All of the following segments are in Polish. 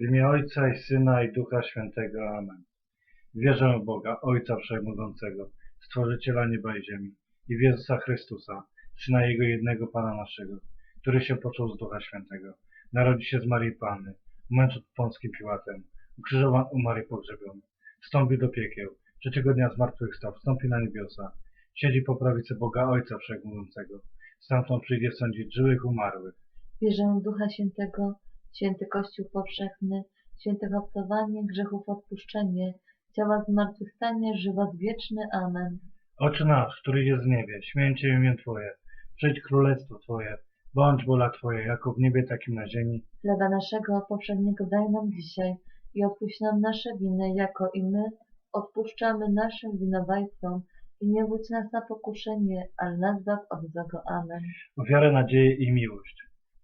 W imię Ojca i Syna i Ducha Świętego. Amen. Wierzę w Boga, Ojca Wszechmogącego, Stworzyciela nieba i ziemi i w Jezusa Chrystusa, Syna Jego jednego Pana naszego, który się począł z Ducha Świętego. Narodzi się z Marii Panny, umęczon pod Pąskim Piłatem, ukrzyżowan, umarł i pogrzebiony. Wstąpił do piekieł, trzeciego dnia zmartwychwstał, wstąpi na niebiosa, siedzi po prawicy Boga Ojca Wszechmogącego. Stamtąd przyjdzie sądzić żywych umarłych. Wierzę w Ducha Świętego, święty Kościół powszechny, święte obcowanie, grzechów odpuszczenie, ciała zmartwychwstanie, żywot wieczny. Amen. Oczy nasz, który jest w niebie, święcie imię Twoje, przyjdź królestwo Twoje, bądź wola Twoja, jako w niebie, takim na ziemi. Chleba naszego powszedniego daj nam dzisiaj i odpuść nam nasze winy, jako i my odpuszczamy naszym winowajcom i nie wódź nas na pokuszenie, ale nas baw od złego. Amen. Ofiarę nadzieję i miłość.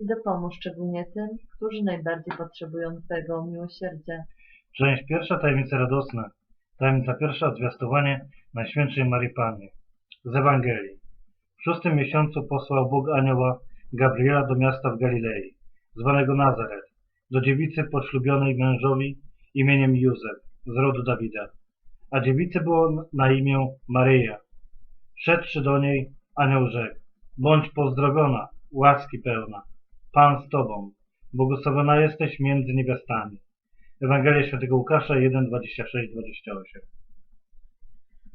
i dopomóż szczególnie tym, którzy najbardziej potrzebują Twojego miłosierdzia. Część pierwsza, tajemnica radosna. Tajemnica pierwsza, zwiastowanie Najświętszej Marii Panny. Z Ewangelii. W szóstym miesiącu posłał Bóg anioła Gabriela do miasta w Galilei, zwanego Nazaret, do dziewicy poślubionej mężowi imieniem Józef, z rodu Dawida. A dziewicy było na imię Maryja. Wszedłszy do niej, anioł rzekł, bądź pozdrowiona, łaski pełna, Pan z Tobą, błogosławiona jesteś między niewiastami. Ewangelia Świętego Łukasza 1, 26, 28.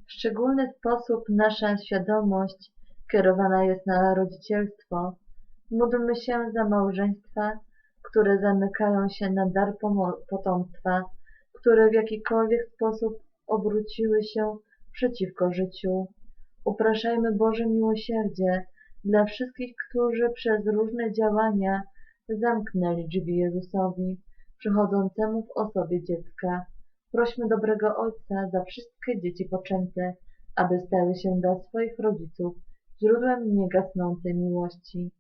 W szczególny sposób nasza świadomość kierowana jest na rodzicielstwo. Módlmy się za małżeństwa, które zamykają się na dar potomstwa, które w jakikolwiek sposób obróciły się przeciwko życiu. Upraszajmy Boże miłosierdzie dla wszystkich, którzy przez różne działania zamknęli drzwi Jezusowi, przychodzącemu w osobie dziecka. Prośmy dobrego Ojca za wszystkie dzieci poczęte, aby stały się dla swoich rodziców źródłem niegasnącej miłości.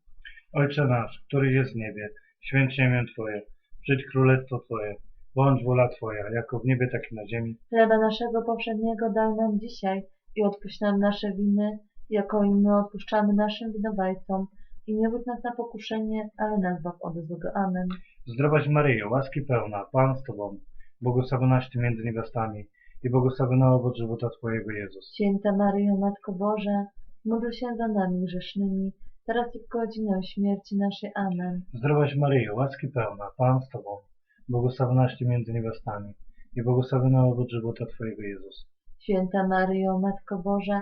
Ojcze nasz, który jest w niebie, święć imię Twoje, przyjdź królestwo Twoje, bądź wola Twoja, jako w niebie, tak i na ziemi. Chleba naszego powszedniego daj nam dzisiaj i odpuść nam nasze winy, jako i my odpuszczamy naszym winowajcom. I nie wódź nas na pokuszenie, ale nas baw od złego. Amen. Zdrowaś Maryjo, łaski pełna, Pan z Tobą, błogosławionaś Ty między niewiastami i błogosławiony owoc żywota Twojego Jezus. Święta Maryjo, Matko Boża, módl się za nami grzesznymi, teraz i w godzinę śmierci naszej. Amen. Zdrowaś Maryjo, łaski pełna, Pan z Tobą, błogosławionaś Ty między niewiastami i błogosławiony owoc żywota Twojego Jezus. Święta Maryjo, Matko Boża,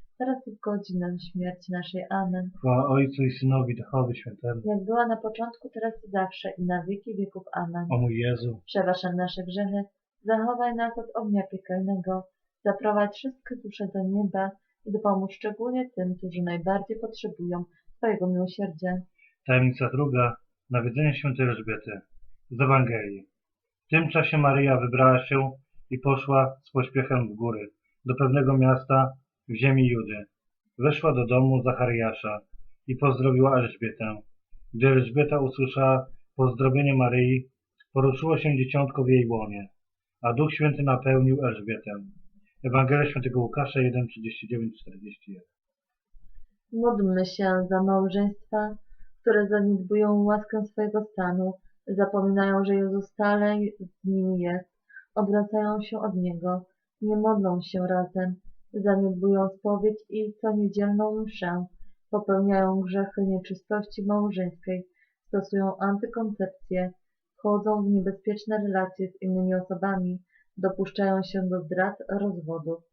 teraz i w godzinę śmierci naszej. Amen. Chwała Ojcu i Synowi, Duchowi Świętemu. Jak była na początku, teraz i zawsze, i na wieki wieków. Amen. O mój Jezu, Przebacz nam nasze grzechy, zachowaj nas od ognia piekielnego, zaprowadź wszystkie dusze do nieba i dopomóż szczególnie tym, którzy najbardziej potrzebują Twojego miłosierdzia. tajemnica druga, nawiedzenie świętej Elżbiety. Z Ewangelii. W tym czasie Maryja wybrała się i poszła z pośpiechem w góry, do pewnego miasta w ziemi Judy. Weszła do domu Zachariasza i pozdrowiła Elżbietę. Gdy Elżbieta usłyszała pozdrowienie Maryi, poruszyło się dzieciątko w jej łonie, a Duch Święty napełnił Elżbietę. Ewangelia świętego Łukasza 1:39-41. Módlmy się za małżeństwa, które zaniedbują łaskę swojego stanu, zapominają, że Jezus stale z nimi jest, odwracają się od Niego, nie modlą się razem, zaniedbują spowiedź i co niedzielną mszę, popełniają grzechy nieczystości małżeńskiej, stosują antykoncepcję, wchodzą w niebezpieczne relacje z innymi osobami, dopuszczają się do zdrad, rozwodów.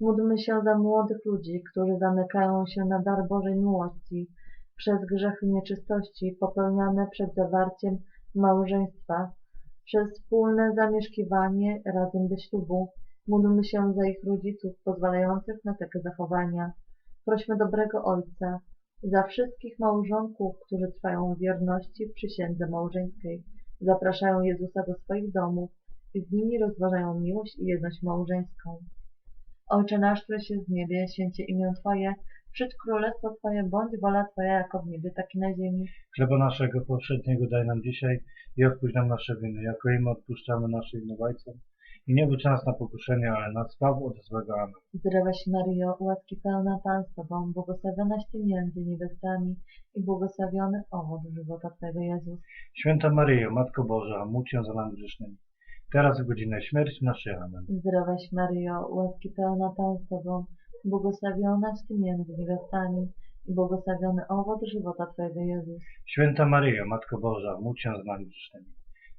Módlmy się za młodych ludzi, którzy zamykają się na dar Bożej miłości przez grzechy nieczystości popełniane przed zawarciem małżeństwa, przez wspólne zamieszkiwanie razem do ślubu. Módlmy się za ich rodziców pozwalających na takie zachowania. Prośmy dobrego Ojca za wszystkich małżonków, którzy trwają w wierności w przysiędze małżeńskiej, zapraszają Jezusa do swoich domów i z nimi rozważają miłość i jedność małżeńską. Ojcze nasz, który się w niebie, święcie imię Twoje, przyjdź królestwo Twoje, bądź wola Twoja jako w niebie, tak i na ziemi. Chleba naszego powszedniego daj nam dzisiaj i odpuść nam nasze winy, jako i my odpuszczamy naszym winowajcom. I nie wódź nas na pokuszenie, ale nas zbaw od złego. Amen. Zdrowaś Maryjo, łaski pełna Pan z Tobą, błogosławionaś Ty między niewiastami i błogosławiony owoc żywota Twojego Jezus. Święta Maryjo, Matko Boża, módl się za nami grzesznymi. Teraz w godzinę śmierci naszej. Amen. Zdrowaś Maryjo, łaski pełna Pan z Tobą, błogosławionaś Ty między niewiastami i błogosławiony owoc żywota Twojego Jezus. Święta Maryjo, Matko Boża, módl się za nami grzesznymi.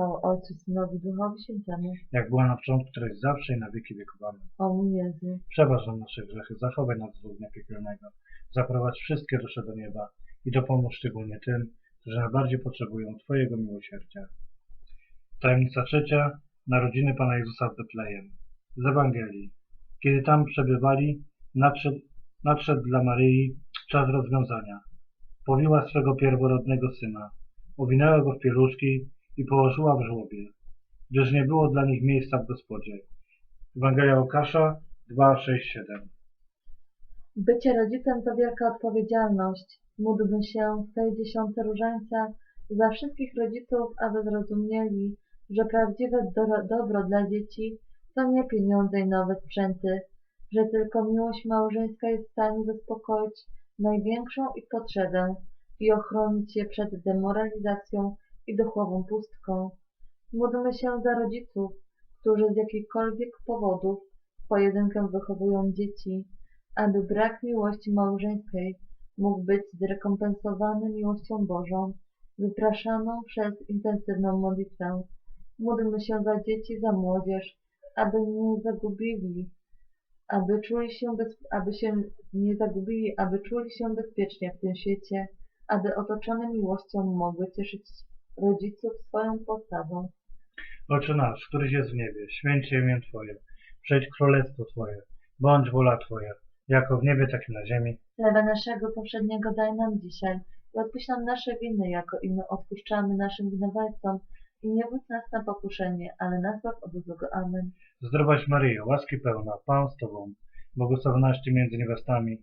Chwała Ojcu, Synowi, Duchowi Świętemu. Jak była na początku, teraz zawsze i na wieki wieków. Amen. O mój Jezu, Przebacz nam nasze grzechy, zachowaj nas z ognia piekielnego, zaprowadź wszystkie dusze do nieba i dopomóż szczególnie tym, którzy najbardziej potrzebują Twojego miłosierdzia. Tajemnica trzecia. Narodziny Pana Jezusa w Betlejem. Z Ewangelii. Kiedy tam przebywali, nadszedł, nadszedł dla Maryi czas rozwiązania. Powiła swego pierworodnego syna, owinęła go w pieluszki i położyła w żłobie, gdyż nie było dla nich miejsca w gospodzie. Ewangelia Łukasza 2, 6, 7. Bycie rodzicem to wielka odpowiedzialność. Módlmy się w tej dziesiątce różańca za wszystkich rodziców, aby zrozumieli, że prawdziwe do- dobro dla dzieci to nie pieniądze i nowe sprzęty, że tylko miłość małżeńska jest w stanie zaspokoić największą ich potrzebę i ochronić je przed demoralizacją i duchową pustką. Módlmy się za rodziców, którzy z jakichkolwiek powodów pojedynkę wychowują dzieci, aby brak miłości małżeńskiej mógł być zrekompensowany miłością Bożą, wypraszaną przez intensywną modlitwę. Módlmy się za dzieci, za młodzież, aby nie zagubili, aby czuli się, bez, aby się nie zagubili, aby czuli się bezpiecznie w tym świecie, aby otoczone miłością mogły cieszyć rodziców swoją postawą. Ojcze nasz, któryś jest w niebie, święć imię Twoje, przyjdź królestwo Twoje, bądź wola Twoja, jako w niebie, tak i na ziemi. Chleba naszego powszedniego daj nam dzisiaj i odpuść nam nasze winy, jako i my odpuszczamy naszym winowajcom i nie wódź nas na pokuszenie, ale nas zbaw od złego. Amen. Zdrowaś Maryjo, łaski pełna, Pan z Tobą, błogosławionaś między niewiastami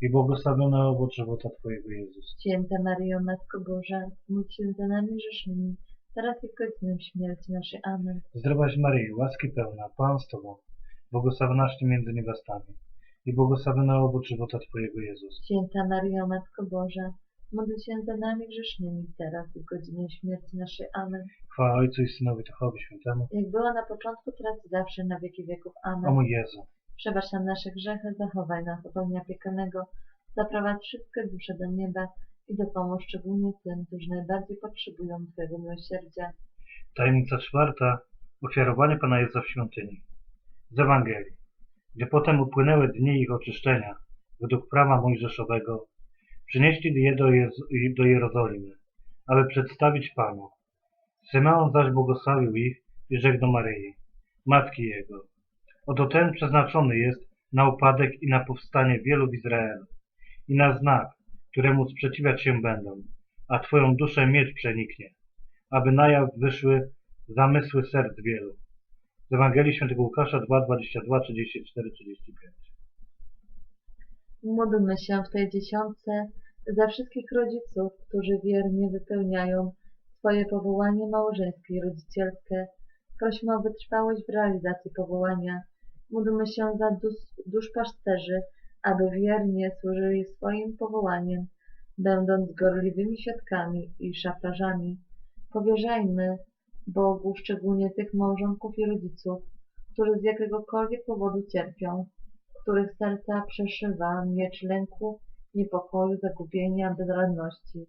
i błogosławiony owoc żywota Twojego Jezus. Święta Maryjo, Matko Boża, módl się za nami grzesznymi, teraz i w godzinę śmierci naszej. Amen. Zdrowaś Maryjo, łaski pełna, Pan z Tobą, błogosławionaś Ty między niewiastami i błogosławiony owoc żywota Twojego Jezus. Święta Maryjo, Matko Boża, módl się za nami grzesznymi, teraz i w godzinę śmierci naszej. Amen. Chwała Ojcu i Synowi Duchowi Świętemu. Jak była na początku, teraz i zawsze, na wieki wieków. O Amen. mój Jezu, Przebacz nam nasze grzechy, zachowaj nas od ognia piekarnego, zaprowadź wszystkie dusze do nieba i dopomóż szczególnie tym, którzy najbardziej potrzebują Twojego miłosierdzia. tajemnica czwarta, ofiarowanie Pana Jezusa w świątyni. Z Ewangelii. Gdy potem upłynęły dni ich oczyszczenia, według prawa mojżeszowego, przynieśli je do, Jezu, do Jerozolimy, aby przedstawić Panu. Symeon zaś błogosławił ich i rzekł do Maryi, matki jego. Oto ten przeznaczony jest na upadek i na powstanie wielu w Izraelu i na znak, któremu sprzeciwiać się będą, a Twoją duszę miecz przeniknie, aby na jaw wyszły zamysły serc wielu. Z Ewangelii Świętego Łukasza 2, 22, 34, 35. Módlmy się w tej dziesiątce za wszystkich rodziców, którzy wiernie wypełniają swoje powołanie małżeńskie i rodzicielskie. Prośmy o wytrwałość w realizacji powołania. Módlmy się za dusz, duszpasterzy, aby wiernie służyli swoim powołaniem, będąc gorliwymi świadkami i szafrarzami. Powierzajmy Bogu szczególnie tych małżonków i rodziców, którzy z jakiegokolwiek powodu cierpią, których serca przeszywa miecz lęku, niepokoju, zagubienia, bezradności.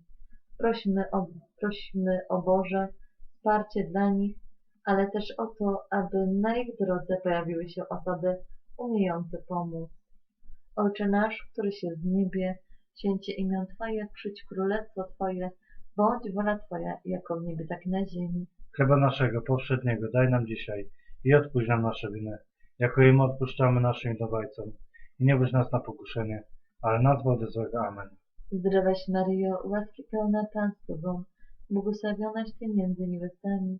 Prośmy o, prośmy o Boże wsparcie dla nich, ale też o to, aby na ich drodze pojawiły się osoby umiejące pomóc. Ojcze nasz, który się w niebie, święcie imię Twoje, przyjdź królestwo Twoje, bądź wola Twoja, jako w niebie, tak i na ziemi. Chleba naszego powszedniego daj nam dzisiaj i odpuść nam nasze winy, jako im odpuszczamy naszym winowajcom. I nie weź nas na pokuszenie, ale nas wody złego. Amen. Zdrowaś Maryjo, łaski pełna Pan z Tobą, błogosławionaś Ty między niewiastami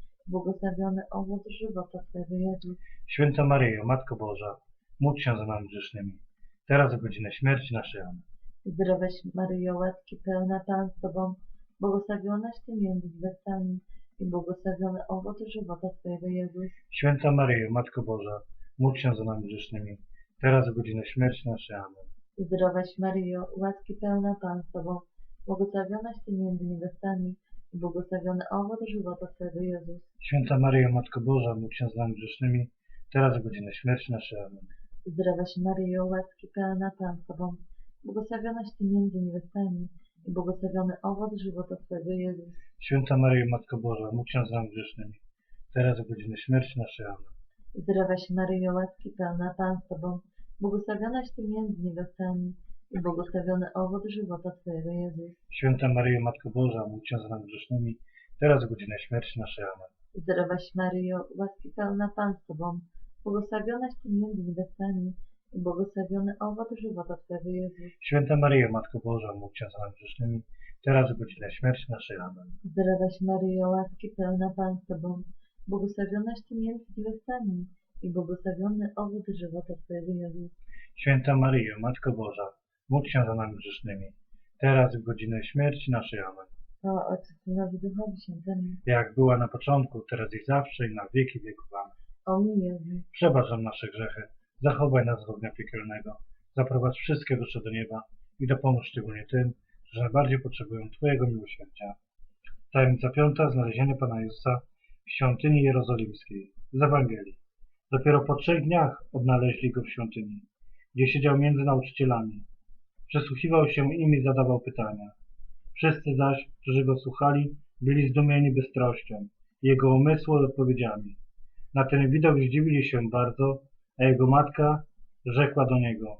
błogosławiony owoc żywota Twojego Jezus. Święta Maryjo, Matko Boża, módl się za nami grzesznymi, teraz w godzinę śmierci naszej. Amen. Zdrowaś Maryjo, łaski pełna Pan z Tobą, błogosławionaś Ty między niewiastami i błogosławiony owoc żywota Twojego Jezus. Święta Maryjo, Matko Boża, módl się za nami grzesznymi, teraz w godzinę śmierci naszej. Amen. Zdrowaś Maryjo, łaski pełna Pan z Tobą, błogosławionaś Ty między niewiastami błogosławiony owoc żywota Twojego Jezus. Święta Maryjo, Matko Boża, módl się za nami grzesznymi, teraz w godzinę śmierci naszej. Amen. Zdrowaś Maryjo, łaski pełna Pan z Tobą, błogosławionaś Ty między niewiastami i błogosławiony owoc żywota Twojego Jezus. Święta Maryjo, Matko Boża, módl się za nami grzesznymi, teraz w godzinę śmierci naszej. Amen. Zdrowaś Maryjo, łaski pełna Pan z Tobą, błogosławionaś Ty między niewiastami i błogosławiony owoc żywota Twojego Jezus. Święta Maryjo, Matko Boża, módl się za nami grzesznymi, teraz w godzinę śmierci naszej. Amen. Zdrowaś Maryjo, łaski pełna Pan z Tobą, błogosławionaś Ty między niewiastami i błogosławiony owoc żywota Twojego Jezus. Święta Maryjo, Matko Boża, módl się za nami grzesznymi, teraz w godzinę śmierci naszej. Amen. Zdrowaś Maryjo, łaski pełna Pan z Tobą, błogosławionaś Ty między niewiastami i błogosławiony owoc żywota Twojego Jezus. Święta Maryjo, Matko Boża, módl się za nami grzesznymi, teraz w godzinę śmierci naszej. Amen. Chwała Ojcu, Synowi, Duchowi Świętemu. Jak była na początku, teraz i zawsze, i na wieki wieków. Amen. O mój Jezu, Przebacz nam nasze grzechy, zachowaj nas z ognia piekielnego, zaprowadź wszystkie dusze do nieba i dopomóż szczególnie tym, którzy najbardziej potrzebują Twojego miłosierdzia. Tajemnica piąta, znalezienie Pana Jezusa w świątyni jerozolimskiej. Z Ewangelii. Dopiero po trzech dniach odnaleźli Go w świątyni, gdzie siedział między nauczycielami. Przysłuchiwał się im i zadawał pytania. Wszyscy zaś, którzy Go słuchali, byli zdumieni bystrością i Jego umysłu odpowiedziami. Na ten widok zdziwili się bardzo, a jego matka rzekła do niego,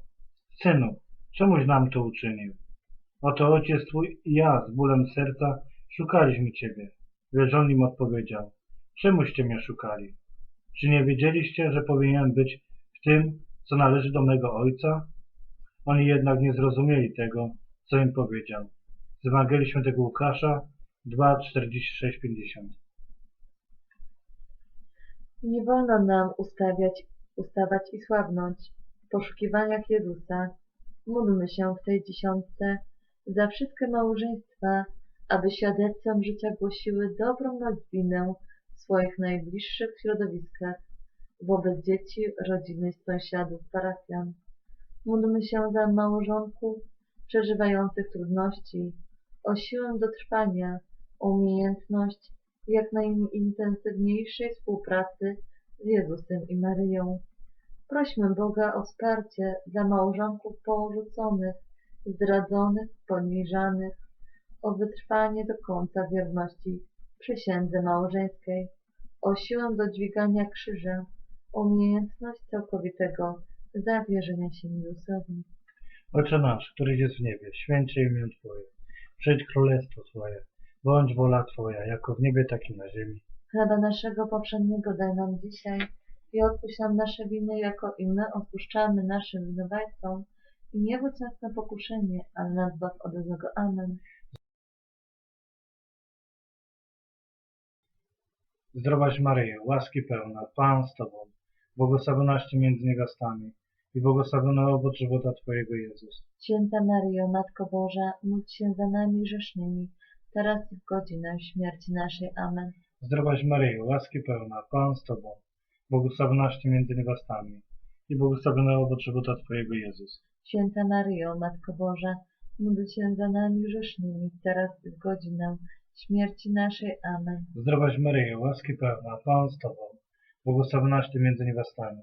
Synu, czemuś nam to uczynił? Oto ojciec twój i ja z bólem serca szukaliśmy ciebie. Lecz on im odpowiedział, czemuście mnie szukali? Czy nie wiedzieliście, że powinienem być w tym, co należy do mego ojca? Oni jednak nie zrozumieli tego, co im powiedział. Z Ewangelii Świętego Łukasza 2, 46, 50. nie wolno nam ustawiać, ustawać i słabnąć w poszukiwaniach Jezusa. Módlmy się w tej dziesiątce za wszystkie małżeństwa, aby świadectwem życia głosiły dobrą nowinę w swoich najbliższych środowiskach, wobec dzieci, rodziny, sąsiadów, parafian. Módlmy się za małżonków przeżywających trudności, o siłę do trwania, o umiejętność jak najintensywniejszej współpracy z Jezusem i Maryją. Prośmy Boga o wsparcie dla małżonków porzuconych, zdradzonych, poniżanych, o wytrwanie do końca wierności przysiędze małżeńskiej, o siłę do dźwigania krzyża, umiejętność całkowitego zawierzenia się Jezusowi. Ojcze nasz, któryś jest w niebie, święcie imię Twoje. Przyjdź królestwo Twoje. Bądź wola Twoja, jako w niebie, tak i na ziemi. Chleba naszego powszedniego daj nam dzisiaj i odpuść nam nasze winy, jako i my odpuszczamy naszym winowajcom. I nie wódź nas na pokuszenie, ale nas zbaw od złego. Amen. Zdrowaś Maryjo, łaski pełna, Pan z Tobą, błogosławionaś między niewiastami i błogosławiony owoc żywota Twojego Jezus. Święta Maryjo, Matko Boża, módl się za nami grzesznymi, teraz i w godzinę śmierci naszej. Amen. Zdrowaś Maryjo, łaski pełna, Pan z Tobą, błogosławionaś Ty między niewiastami i błogosławiony owoc żywota Twojego Jezus. Święta Maryjo, Matko Boża, módl się za nami grzesznymi, teraz i w godzinę śmierci naszej. Amen. Zdrowaś Maryjo, łaski pełna, Pan z Tobą, błogosławionaś Ty między niewiastami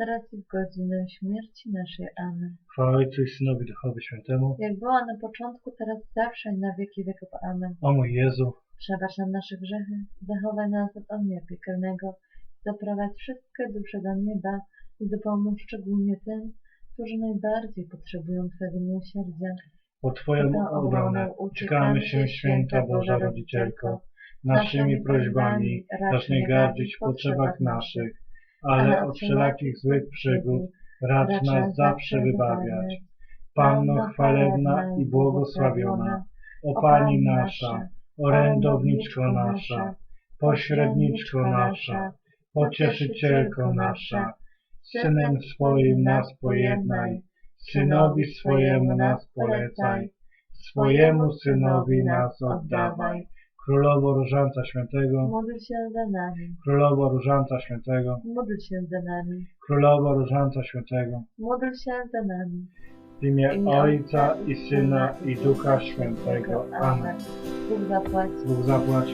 teraz i w godzinę śmierci naszej. Amen. Chwała Ojcu i Synowi Duchowi Świętemu. Jak była na początku, teraz zawsze i na wieki wieków. Amen. O mój Jezu, Przebacz nam nasze grzechy, zachowaj nas od ognia piekielnego, zaprowadź wszystkie dusze do nieba i dopomóż szczególnie tym, którzy najbardziej potrzebują Twojego miłosierdzia. po Twoją obronę uciekamy się, Święta Boża Rodzicielko, naszymi prośbami racz nie gardzić w potrzebach naszych, ale od wszelakich złych przygód racz nas zawsze wybawiać. Panno chwalebna i błogosławiona, o Pani nasza, orędowniczko nasza, pośredniczko nasza, pocieszycielko nasza, Synem swoim nas pojednaj, Synowi swojemu nas polecaj, swojemu Synowi nas oddawaj. Królowo Różańca Świętego, Módl się za nami, Królowo Różańca Świętego, módl się za nami, Królowo Różańca Świętego, módl się za nami. w imię Ojca i Syna i Ducha Świętego. Amen. Bóg zapłać. Bóg zapłać.